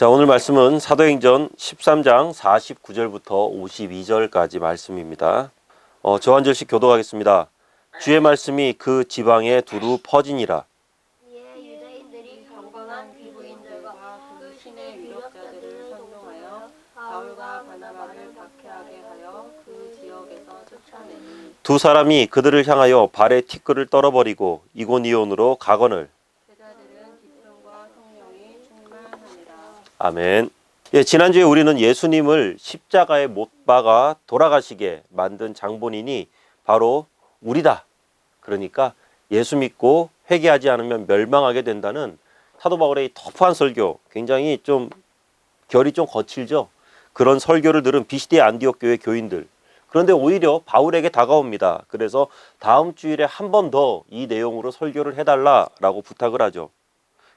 자, 오늘 말씀은 사도행전 13장 49절부터 52절까지 말씀입니다. 어, 저한 절씩 교도하겠습니다. 주의 말씀이 그 지방에 두루 퍼지니라. 이에 유대인들이 경건한 비부인들과 그 신의 유력자들을 선동하여 바울과 바나바를 박해하게 하여 그 지역에서 쫓아내니 두 사람이 그들을 향하여 발에 티끌을 떨어버리고 이고니온으로 가거늘. 제자들은 기쁨과 성령이 충만하니라 아멘. 예, 지난주에 우리는 예수님을 십자가에 못 박아 돌아가시게 만든 장본인이 바로 우리다. 그러니까 예수 믿고 회개하지 않으면 멸망하게 된다는 사도 바울의 터프한 설교, 굉장히 좀 결이 좀 거칠죠. 그런 설교를 들은 비시대 안디옥 교회 교인들. 그런데 오히려 바울에게 다가옵니다. 그래서 다음 주일에 한 번 더 이 내용으로 설교를 해달라라고 부탁을 하죠.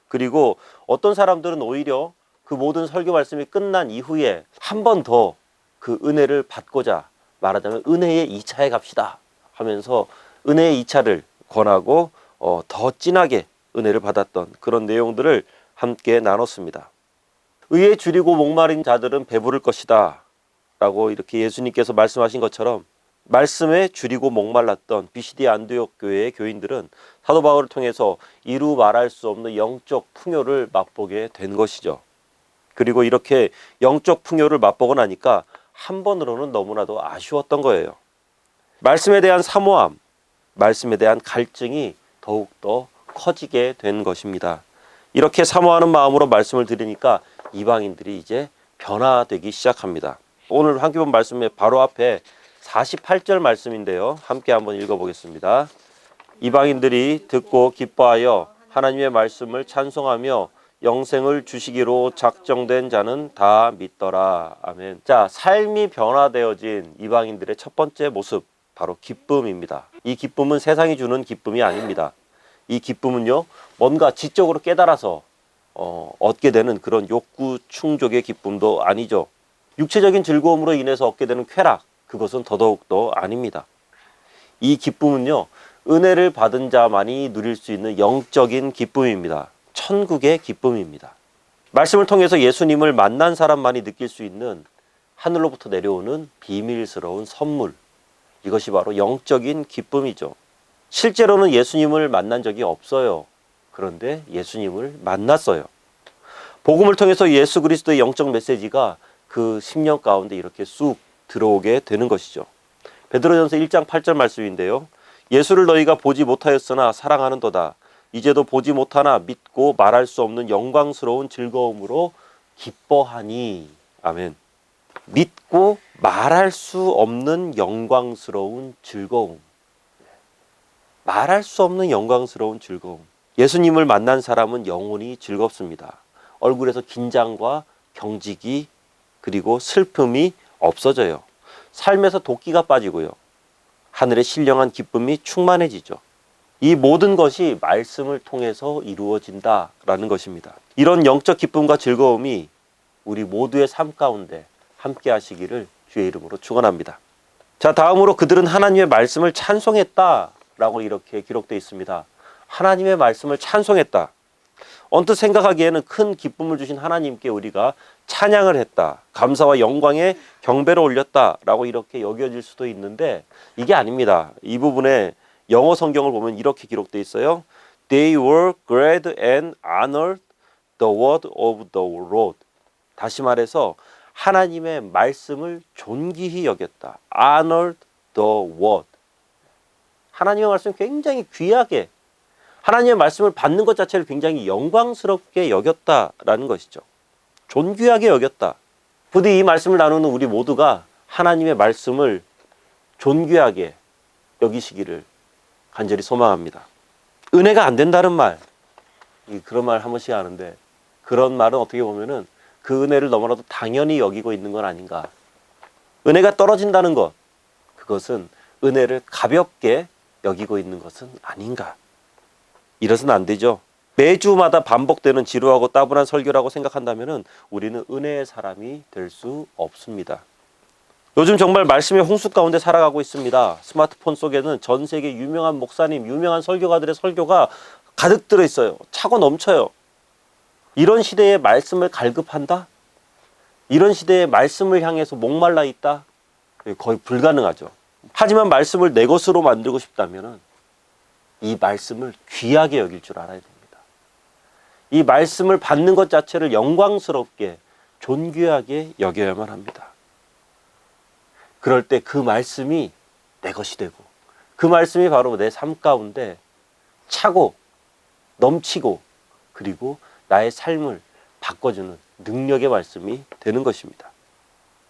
그리고 어떤 사람들은 오히려 그 모든 설교 말씀이 끝난 이후에 한 번 더 그 은혜를 받고자 말하자면 은혜의 2차에 갑시다 하면서 은혜의 2차를 권하고 어, 더 진하게 은혜를 받았던 그런 내용들을 함께 나눴습니다. 의에 줄이고 목마른 자들은 배부를 것이다 라고 이렇게 예수님께서 말씀하신 것처럼 말씀에 줄이고 목말랐던 BCD 안디옥 교회의 교인들은 사도 바울을 통해서 이루 말할 수 없는 영적 풍요를 맛보게 된 것이죠. 그리고 이렇게 영적 풍요를 맛보고 나니까 한 번으로는 너무나도 아쉬웠던 거예요. 말씀에 대한 사모함, 말씀에 대한 갈증이 더욱더 커지게 된 것입니다. 이렇게 사모하는 마음으로 말씀을 들으니까 이방인들이 이제 변화되기 시작합니다. 오늘 한기본 말씀의 바로 앞에 48절 말씀인데요. 함께 한번 읽어보겠습니다. 이방인들이 듣고 기뻐하여 하나님의 말씀을 찬송하며 영생을 주시기로 작정된 자는 다 믿더라. 아멘. 자, 삶이 변화되어진 이방인들의 첫 번째 모습, 바로 기쁨입니다. 이 기쁨은 세상이 주는 기쁨이 아닙니다. 이 기쁨은요, 뭔가 지적으로 깨달아서 어, 얻게 되는 그런 욕구 충족의 기쁨도 아니죠. 육체적인 즐거움으로 인해서 얻게 되는 쾌락, 그것은 더더욱더 아닙니다. 이 기쁨은요, 은혜를 받은 자만이 누릴 수 있는 영적인 기쁨입니다. 천국의 기쁨입니다. 말씀을 통해서 예수님을 만난 사람만이 느낄 수 있는 하늘로부터 내려오는 비밀스러운 선물. 이것이 바로 영적인 기쁨이죠. 실제로는 예수님을 만난 적이 없어요. 그런데 예수님을 만났어요. 복음을 통해서 예수 그리스도의 영적 메시지가 그 10년 가운데 이렇게 쑥 들어오게 되는 것이죠. 베드로전서 1장 8절 말씀인데요. 예수를 너희가 보지 못하였으나 사랑하는도다. 이제도 보지 못하나 믿고 말할 수 없는 영광스러운 즐거움으로 기뻐하니. 아멘. 믿고 말할 수 없는 영광스러운 즐거움. 말할 수 없는 영광스러운 즐거움. 예수님을 만난 사람은 영혼이 즐겁습니다. 얼굴에서 긴장과 경직이 그리고 슬픔이 없어져요. 삶에서 도끼가 빠지고요. 하늘의 신령한 기쁨이 충만해지죠. 이 모든 것이 말씀을 통해서 이루어진다라는 것입니다. 이런 영적 기쁨과 즐거움이 우리 모두의 삶 가운데 함께 하시기를 주의 이름으로 축원합니다. 자, 다음으로 그들은 하나님의 말씀을 찬송했다라고 이렇게 기록되어 있습니다. 하나님의 말씀을 찬송했다. 언뜻 생각하기에는 큰 기쁨을 주신 하나님께 우리가 찬양을 했다. 감사와 영광에 경배를 올렸다라고 이렇게 여겨질 수도 있는데 이게 아닙니다. 이 부분에 영어 성경을 보면 이렇게 기록되어 있어요. They were glad and honored the word of the Lord. 다시 말해서 하나님의 말씀을 존귀히 여겼다. honored the word. 하나님의 말씀 굉장히 귀하게 하나님의 말씀을 받는 것 자체를 굉장히 영광스럽게 여겼다라는 것이죠. 존귀하게 여겼다. 부디 이 말씀을 나누는 우리 모두가 하나님의 말씀을 존귀하게 여기시기를 간절히 소망합니다. 은혜가 안 된다는 말, 이 그런 말 한 번씩 하는데 그런 말은 어떻게 보면은 그 은혜를 너무나도 당연히 여기고 있는 건 아닌가. 은혜가 떨어진다는 것, 그것은 은혜를 가볍게 여기고 있는 것은 아닌가. 이래서는 안 되죠. 매주마다 반복되는 지루하고 따분한 설교라고 생각한다면 우리는 은혜의 사람이 될 수 없습니다. 요즘 정말 말씀의 홍수 가운데 살아가고 있습니다. 스마트폰 속에는 전 세계 유명한 목사님, 유명한 설교가들의 설교가 가득 들어 있어요. 차고 넘쳐요. 이런 시대에 말씀을 갈급한다? 이런 시대에 말씀을 향해서 목말라 있다? 거의 불가능하죠. 하지만 말씀을 내 것으로 만들고 싶다면 이 말씀을 귀하게 여길 줄 알아야 됩니다. 이 말씀을 받는 것 자체를 영광스럽게 존귀하게 여겨야만 합니다. 그럴 때 그 말씀이 내 것이 되고 그 말씀이 바로 내 삶 가운데 차고 넘치고 그리고 나의 삶을 바꿔주는 능력의 말씀이 되는 것입니다.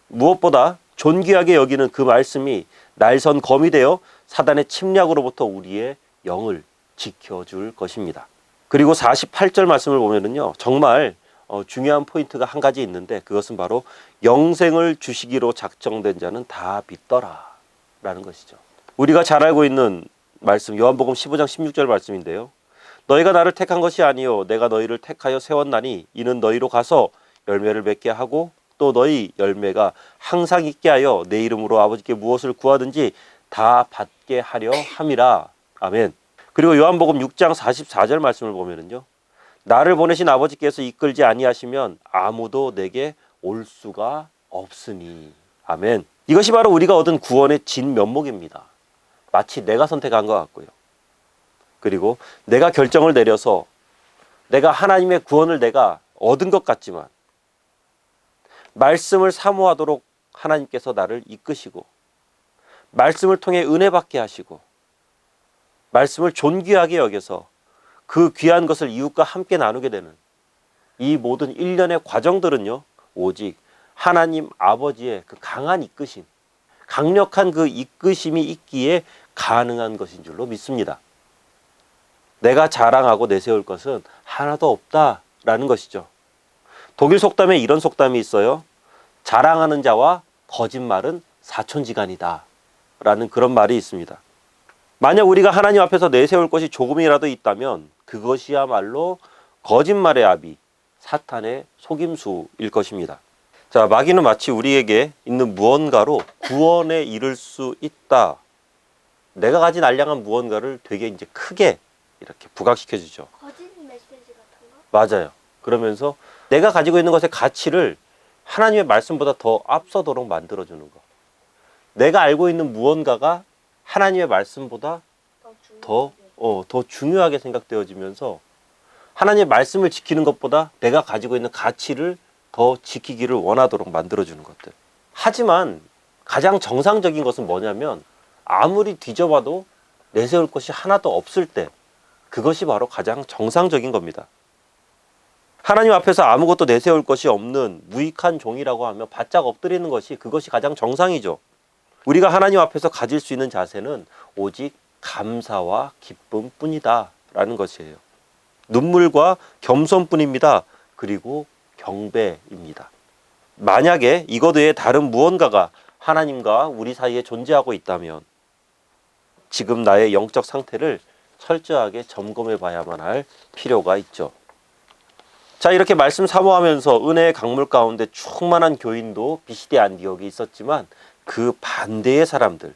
무엇보다 존귀하게 여기는 그 말씀이 날선 검이 되어 사단의 침략으로부터 우리의 영을 지켜줄 것입니다. 그리고 48절 말씀을 보면은요, 정말 어, 중요한 포인트가 한 가지 있는데 그것은 바로 영생을 주시기로 작정된 자는 다 믿더라 라는 것이죠. 우리가 잘 알고 있는 말씀 요한복음 15장 16절 말씀인데요. 너희가 나를 택한 것이 아니요 내가 너희를 택하여 세웠나니 이는 너희로 가서 열매를 맺게 하고 또 너희 열매가 항상 있게 하여 내 이름으로 아버지께 무엇을 구하든지 다 받게 하려 함이라. 아멘. 그리고 요한복음 6장 44절 말씀을 보면은요. 나를 보내신 아버지께서 이끌지 아니하시면 아무도 내게 올 수가 없으니. 아멘. 이것이 바로 우리가 얻은 구원의 진 면목입니다. 마치 내가 선택한 것 같고요. 그리고 내가 결정을 내려서 내가 하나님의 구원을 내가 얻은 것 같지만 말씀을 사모하도록 하나님께서 나를 이끄시고 말씀을 통해 은혜 받게 하시고 말씀을 존귀하게 여겨서 그 귀한 것을 이웃과 함께 나누게 되는 이 모든 일련의 과정들은요 오직 하나님 아버지의 그 강한 이끄심 강력한 그 이끄심이 있기에 가능한 것인 줄로 믿습니다. 내가 자랑하고 내세울 것은 하나도 없다라는 것이죠. 독일 속담에 이런 속담이 있어요. 자랑하는 자와 거짓말은 사촌지간이다. 라는 그런 말이 있습니다. 만약 우리가 하나님 앞에서 내세울 것이 조금이라도 있다면 그것이야말로 거짓말의 아비, 사탄의 속임수일 것입니다. 자, 마귀는 마치 우리에게 있는 무언가로 구원에 이를 수 있다. 내가 가진 알량한 무언가를 되게 이제 크게 이렇게 부각시켜 주죠. 거짓 메시지 같은 거? 맞아요. 그러면서 내가 가지고 있는 것의 가치를 하나님의 말씀보다 더 앞서도록 만들어 주는 것. 내가 알고 있는 무언가가 하나님의 말씀보다 더, 어, 더 중요하게 생각되어지면서 하나님의 말씀을 지키는 것보다 내가 가지고 있는 가치를 더 지키기를 원하도록 만들어주는 것들. 하지만 가장 정상적인 것은 뭐냐면 아무리 뒤져봐도 내세울 것이 하나도 없을 때 그것이 바로 가장 정상적인 겁니다. 하나님 앞에서 아무것도 내세울 것이 없는 무익한 종이라고 하면 바짝 엎드리는 것이 그것이 가장 정상이죠. 우리가 하나님 앞에서 가질 수 있는 자세는 오직 감사와 기쁨뿐이다 라는 것이에요. 눈물과 겸손뿐입니다. 그리고 경배입니다. 만약에 이것 외에 다른 무언가가 하나님과 우리 사이에 존재하고 있다면 지금 나의 영적 상태를 철저하게 점검해 봐야만 할 필요가 있죠. 자, 이렇게 말씀 사모하면서 은혜의 강물 가운데 충만한 교인도 비시대 안디옥에 있었지만 그 반대의 사람들,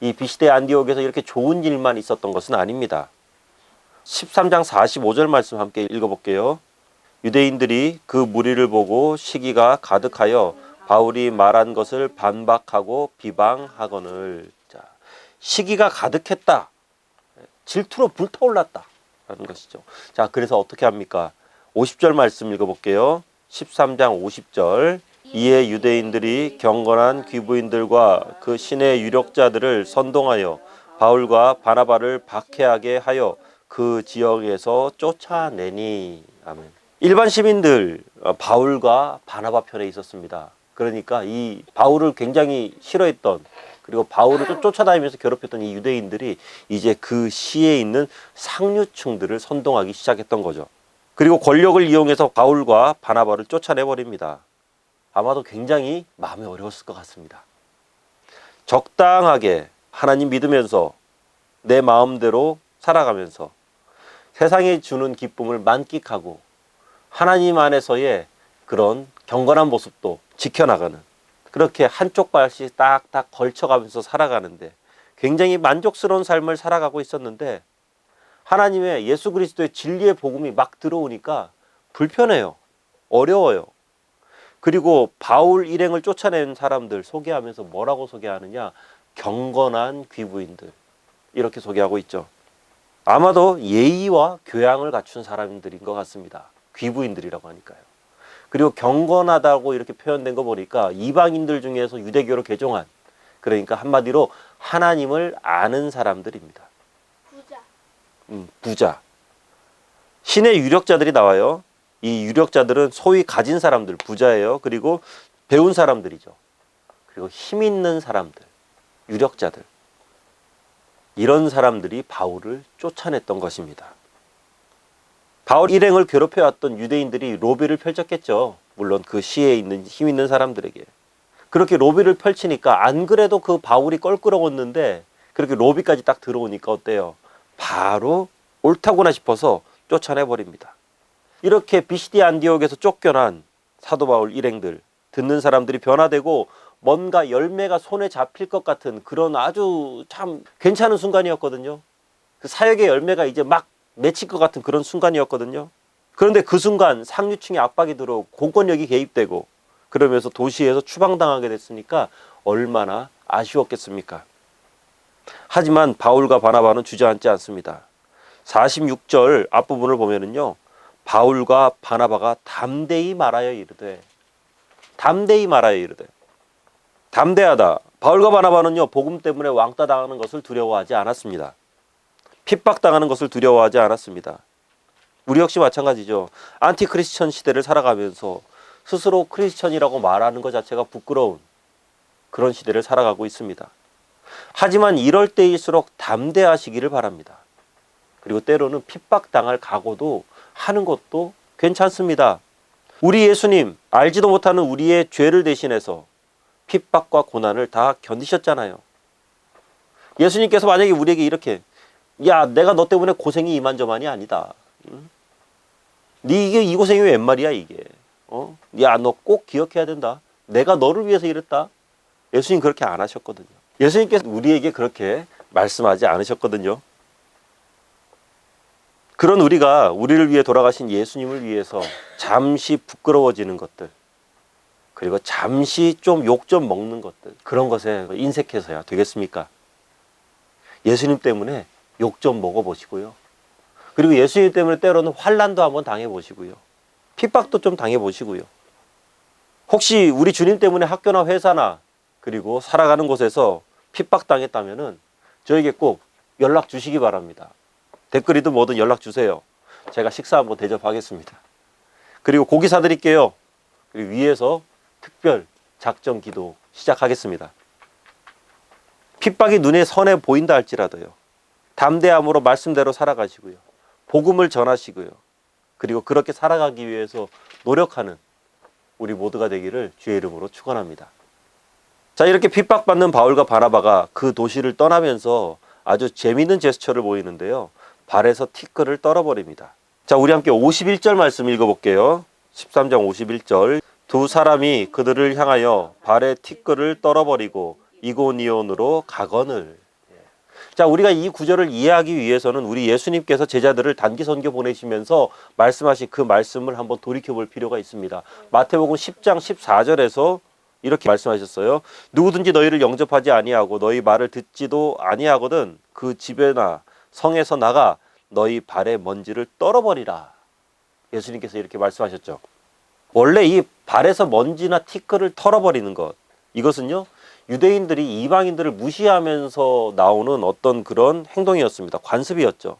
이 비시대 안디옥에서 이렇게 좋은 일만 있었던 것은 아닙니다. 13장 45절 말씀 함께 읽어볼게요. 유대인들이 그 무리를 보고 시기가 가득하여 바울이 말한 것을 반박하고 비방하거늘 자, 시기가 가득했다. 질투로 불타올랐다. 라는 것이죠. 자, 그래서 어떻게 합니까? 50절 말씀 읽어볼게요. 13장 50절. 이에 유대인들이 경건한 귀부인들과 그 신의 유력자들을 선동하여 바울과 바나바를 박해하게 하여 그 지역에서 쫓아내니. 아멘. 일반 시민들 어, 바울과 바나바 편에 있었습니다. 그러니까 이 바울을 굉장히 싫어했던 그리고 바울을 쫓- 쫓아다니면서 괴롭혔던 이 유대인들이 이제 그 시에 있는 상류층들을 선동하기 시작했던 거죠. 그리고 권력을 이용해서 바울과 바나바를 쫓아내 버립니다. 아마도 굉장히 마음이 어려웠을 것 같습니다. 적당하게 하나님 믿으면서 내 마음대로 살아가면서 세상에 주는 기쁨을 만끽하고 하나님 안에서의 그런 경건한 모습도 지켜나가는 그렇게 한쪽 발씩 딱딱 걸쳐가면서 살아가는데 굉장히 만족스러운 삶을 살아가고 있었는데 하나님의 예수 그리스도의 진리의 복음이 막 들어오니까 불편해요. 어려워요. 그리고 바울 일행을 쫓아낸 사람들 소개하면서 뭐라고 소개하느냐? 경건한 귀부인들. 이렇게 소개하고 있죠. 아마도 예의와 교양을 갖춘 사람들인 것 같습니다. 귀부인들이라고 하니까요. 그리고 경건하다고 이렇게 표현된 거 보니까 이방인들 중에서 유대교로 개종한 그러니까 한마디로 하나님을 아는 사람들입니다. 부자. 음, 부자. 신의 유력자들이 나와요. 이 유력자들은 소위 가진 사람들, 부자예요. 그리고 배운 사람들이죠. 그리고 힘 있는 사람들, 유력자들. 이런 사람들이 바울을 쫓아냈던 것입니다. 바울 일행을 괴롭혀왔던 유대인들이 로비를 펼쳤겠죠. 물론 그 시에 있는 힘 있는 사람들에게. 그렇게 로비를 펼치니까 안 그래도 그 바울이 껄끄러웠는데 그렇게 로비까지 딱 들어오니까 어때요? 바로 옳다구나 싶어서 쫓아내 버립니다. 이렇게 비시디 안디옥에서 쫓겨난 사도 바울 일행들 듣는 사람들이 변화되고 뭔가 열매가 손에 잡힐 것 같은 그런 아주 참 괜찮은 순간이었거든요. 그 사역의 열매가 이제 막 맺힐 것 같은 그런 순간이었거든요. 그런데 그 순간 상류층의 압박이 들어오고 공권력이 개입되고 그러면서 도시에서 추방당하게 됐으니까 얼마나 아쉬웠겠습니까? 하지만 바울과 바나바는 주저앉지 않습니다. 46절 앞부분을 보면은요. 바울과 바나바가 담대히 말하여 이르되 담대히 말하여 이르되 담대하다. 바울과 바나바는요. 복음 때문에 왕따 당하는 것을 두려워하지 않았습니다. 핍박 당하는 것을 두려워하지 않았습니다. 우리 역시 마찬가지죠. 안티 크리스천 시대를 살아가면서 스스로 크리스천이라고 말하는 것 자체가 부끄러운 그런 시대를 살아가고 있습니다. 하지만 이럴 때일수록 담대하시기를 바랍니다. 그리고 때로는 핍박 당할 각오도 하는 것도 괜찮습니다. 우리 예수님 알지도 못하는 우리의 죄를 대신해서 핍박과 고난을 다 견디셨잖아요. 예수님께서 만약에 우리에게 이렇게 야 내가 너 때문에 고생이 이만저만이 아니다. 응? 네 이게 이 고생이 웬 말이야 이게. 어? 야 너 꼭 기억해야 된다. 내가 너를 위해서 이랬다. 예수님 그렇게 안 하셨거든요. 예수님께서 우리에게 그렇게 말씀하지 않으셨거든요. 그런 우리가 우리를 위해 돌아가신 예수님을 위해서 잠시 부끄러워지는 것들, 그리고 잠시 좀 욕 좀 먹는 것들, 그런 것에 인색해서야 되겠습니까? 예수님 때문에 욕 좀 먹어보시고요. 그리고 예수님 때문에 때로는 환란도 한번 당해보시고요. 핍박도 좀 당해보시고요. 혹시 우리 주님 때문에 학교나 회사나 그리고 살아가는 곳에서 핍박당했다면은 저에게 꼭 연락 주시기 바랍니다. 댓글이든 뭐든 연락 주세요. 제가 식사 한번 대접하겠습니다. 그리고 고기 사드릴게요. 그리고 위에서 특별 작전 기도 시작하겠습니다. 핍박이 눈에 선해 보인다 할지라도요. 담대함으로 말씀대로 살아가시고요. 복음을 전하시고요. 그리고 그렇게 살아가기 위해서 노력하는 우리 모두가 되기를 주의 이름으로 축원합니다. 자, 이렇게 핍박받는 바울과 바나바가 그 도시를 떠나면서 아주 재미있는 제스처를 보이는데요. 발에서 티끌을 떨어버립니다. 자, 우리 함께 51절 말씀 읽어볼게요. 13장 51절. 두 사람이 그들을 향하여 발에 티끌을 떨어버리고 이고니온으로 가거늘. 자, 우리가 이 구절을 이해하기 위해서는 우리 예수님께서 제자들을 단기 선교 보내시면서 말씀하신 그 말씀을 한번 돌이켜 볼 필요가 있습니다. 마태복음 10장 14절에서 이렇게 말씀하셨어요. 누구든지 너희를 영접하지 아니하고 너희 말을 듣지도 아니하거든 그 집에나 성에서 나가 너희 발에 먼지를 떨어버리라. 예수님께서 이렇게 말씀하셨죠. 원래 이 발에서 먼지나 티끌을 털어버리는 것 이것은요 유대인들이 이방인들을 무시하면서 나오는 어떤 그런 행동이었습니다. 관습이었죠.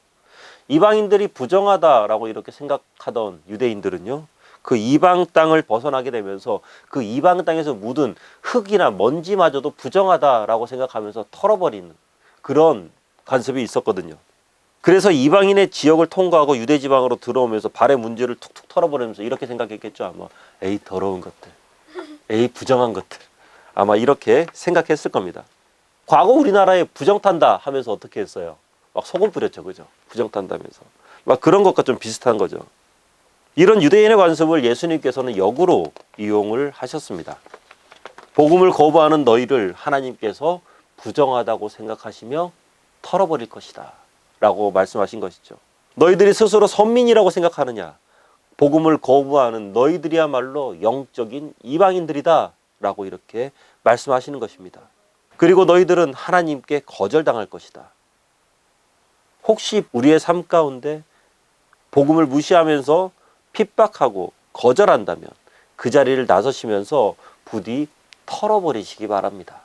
이방인들이 부정하다라고 이렇게 생각하던 유대인들은요 그 이방 땅을 벗어나게 되면서 그 이방 땅에서 묻은 흙이나 먼지마저도 부정하다라고 생각하면서 털어버리는 그런 관습이 있었거든요. 그래서 이방인의 지역을 통과하고 유대 지방으로 들어오면서 발의 문제를 툭툭 털어버리면서 이렇게 생각했겠죠 아마 에이 더러운 것들, 에이 부정한 것들 아마 이렇게 생각했을 겁니다. 과거 우리나라에 부정 탄다 하면서 어떻게 했어요? 막 소금 뿌렸죠, 그죠? 부정 탄다면서 막 그런 것과 좀 비슷한 거죠. 이런 유대인의 관습을 예수님께서는 역으로 이용을 하셨습니다. 복음을 거부하는 너희를 하나님께서 부정하다고 생각하시며 털어버릴 것이다. 라고 말씀하신 것이죠. 너희들이 스스로 선민이라고 생각하느냐? 복음을 거부하는 너희들이야말로 영적인 이방인들이다. 라고 이렇게 말씀하시는 것입니다. 그리고 너희들은 하나님께 거절당할 것이다. 혹시 우리의 삶 가운데 복음을 무시하면서 핍박하고 거절한다면 그 자리를 나서시면서 부디 털어버리시기 바랍니다.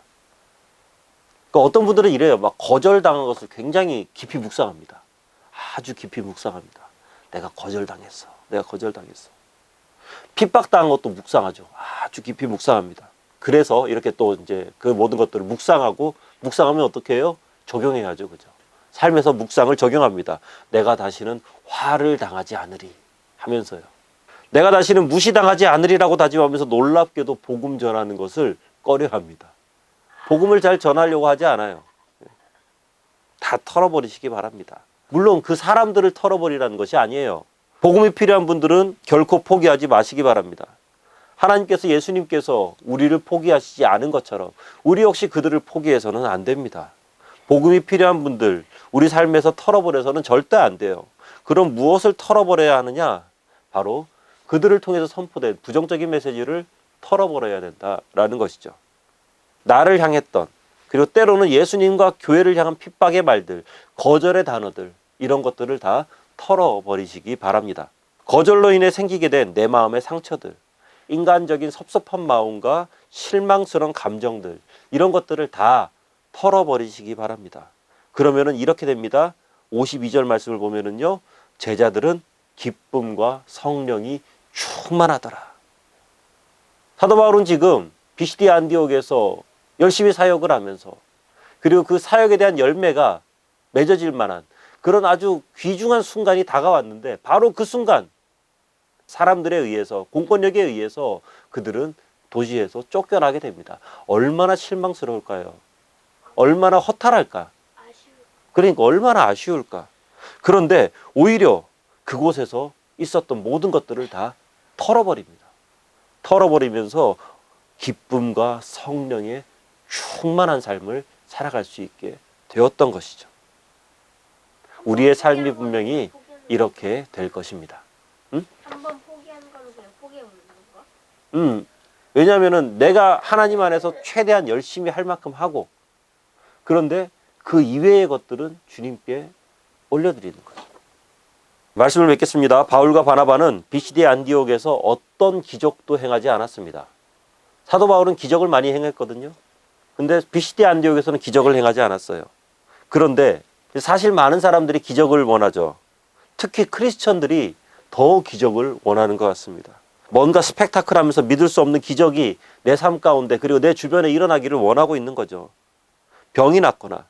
그러니까 어떤 분들은 이래요. 막 거절당한 것을 굉장히 깊이 묵상합니다. 아주 깊이 묵상합니다. 내가 거절당했어. 내가 거절당했어. 핍박당한 것도 묵상하죠. 아주 깊이 묵상합니다. 그래서 이렇게 또 이제 그 모든 것들을 묵상하고 묵상하면 어떻게 해요? 적용해야죠. 그죠? 삶에서 묵상을 적용합니다. 내가 다시는 화를 당하지 않으리 하면서요. 내가 다시는 무시당하지 않으리라고 다짐하면서 놀랍게도 복음 전하는 것을 꺼려 합니다. 복음을 잘 전하려고 하지 않아요. 다 털어버리시기 바랍니다. 물론 그 사람들을 털어버리라는 것이 아니에요. 복음이 필요한 분들은 결코 포기하지 마시기 바랍니다. 하나님께서 예수님께서 우리를 포기하시지 않은 것처럼 우리 역시 그들을 포기해서는 안 됩니다. 복음이 필요한 분들, 우리 삶에서 털어버려서는 절대 안 돼요. 그럼 무엇을 털어버려야 하느냐? 바로 그들을 통해서 선포된 부정적인 메시지를 털어버려야 된다라는 것이죠. 나를 향했던 그리고 때로는 예수님과 교회를 향한 핍박의 말들, 거절의 단어들 이런 것들을 다 털어버리시기 바랍니다. 거절로 인해 생기게 된 내 마음의 상처들, 인간적인 섭섭한 마음과 실망스러운 감정들 이런 것들을 다 털어버리시기 바랍니다. 그러면은 이렇게 됩니다. 52절 말씀을 보면은요. 제자들은 기쁨과 성령이 충만하더라. 사도 바울은 지금 비시디 안디옥에서 열심히 사역을 하면서 그리고 그 사역에 대한 열매가 맺어질 만한 그런 아주 귀중한 순간이 다가왔는데 바로 그 순간 사람들에 의해서 공권력에 의해서 그들은 도시에서 쫓겨나게 됩니다. 얼마나 실망스러울까요? 얼마나 허탈할까? 그러니까 얼마나 아쉬울까? 그런데 오히려 그곳에서 있었던 모든 것들을 다 털어버립니다. 털어버리면서 기쁨과 성령의 충만한 삶을 살아갈 수 있게 되었던 것이죠. 우리의 삶이 분명히 이렇게 될 것입니다. 한번 포기하는 걸로 그냥 포기해 버리는 거? 음, 왜냐하면은 내가 하나님 안에서 최대한 열심히 할 만큼 하고 그런데 그 이외의 것들은 주님께 올려드리는 거예요. 말씀을 맺겠습니다. 바울과 바나바는 비시디 안디옥에서 어떤 기적도 행하지 않았습니다. 사도 바울은 기적을 많이 행했거든요. 근데 비시디 안디옥에서는 기적을 행하지 않았어요. 그런데 사실 많은 사람들이 기적을 원하죠. 특히 크리스천들이 더 기적을 원하는 것 같습니다. 뭔가 스펙타클하면서 믿을 수 없는 기적이 내 삶 가운데 그리고 내 주변에 일어나기를 원하고 있는 거죠. 병이 났거나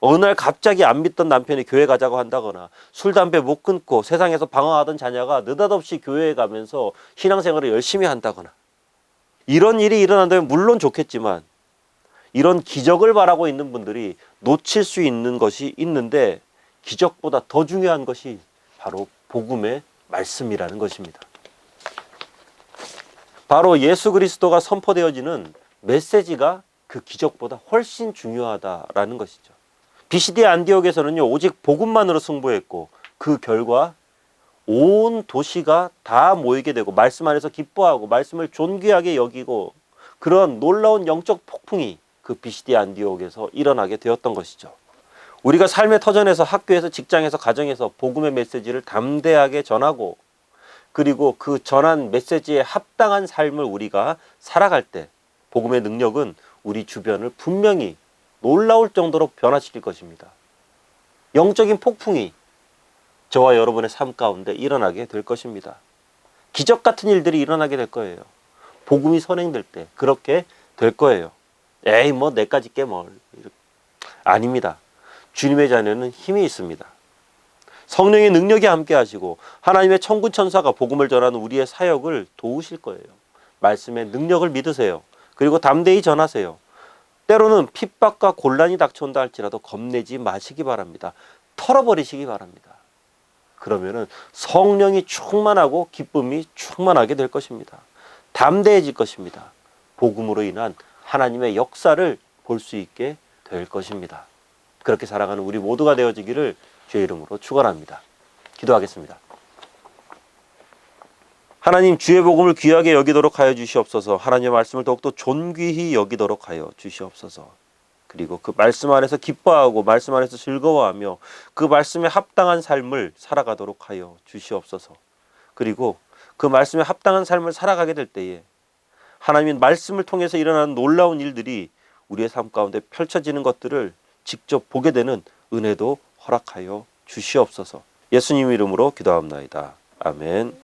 어느 날 갑자기 안 믿던 남편이 교회 가자고 한다거나 술 담배 못 끊고 세상에서 방황하던 자녀가 느닷없이 교회에 가면서 신앙생활을 열심히 한다거나 이런 일이 일어난다면 물론 좋겠지만 이런 기적을 바라고 있는 분들이 놓칠 수 있는 것이 있는데 기적보다 더 중요한 것이 바로 복음의 말씀이라는 것입니다. 바로 예수 그리스도가 선포되어지는 메시지가 그 기적보다 훨씬 중요하다라는 것이죠. 비시디 안디옥에서는요 오직 복음만으로 승부했고 그 결과 온 도시가 다 모이게 되고 말씀 안에서 기뻐하고 말씀을 존귀하게 여기고 그런 놀라운 영적 폭풍이 그 비시디 안디옥에서 일어나게 되었던 것이죠. 우리가 삶의 터전에서 학교에서 직장에서 가정에서 복음의 메시지를 담대하게 전하고 그리고 그 전한 메시지에 합당한 삶을 우리가 살아갈 때 복음의 능력은 우리 주변을 분명히 놀라울 정도로 변화시킬 것입니다. 영적인 폭풍이 저와 여러분의 삶 가운데 일어나게 될 것입니다. 기적 같은 일들이 일어나게 될 거예요. 복음이 선행될 때 그렇게 될 거예요. 에이 뭐 내까지 깨뭘 아닙니다. 주님의 자녀는 힘이 있습니다. 성령의 능력이 함께 하시고 하나님의 천군 천사가 복음을 전하는 우리의 사역을 도우실 거예요. 말씀의 능력을 믿으세요. 그리고 담대히 전하세요. 때로는 핍박과 곤란이 닥쳐온다 할지라도 겁내지 마시기 바랍니다. 털어버리시기 바랍니다. 그러면은 성령이 충만하고 기쁨이 충만하게 될 것입니다. 담대해질 것입니다. 복음으로 인한 하나님의 역사를 볼 수 있게 될 것입니다. 그렇게 살아가는 우리 모두가 되어지기를 주의 이름으로 축원합니다. 기도하겠습니다. 하나님 주의 복음을 귀하게 여기도록 하여 주시옵소서. 하나님의 말씀을 더욱더 존귀히 여기도록 하여 주시옵소서. 그리고 그 말씀 안에서 기뻐하고 말씀 안에서 즐거워하며 그 말씀에 합당한 삶을 살아가도록 하여 주시옵소서. 그리고 그 말씀에 합당한 삶을 살아가게 될 때에 하나님의 말씀을 통해서 일어나는 놀라운 일들이 우리의 삶 가운데 펼쳐지는 것들을 직접 보게 되는 은혜도 허락하여 주시옵소서. 예수님 이름으로 기도합나이다. 아멘.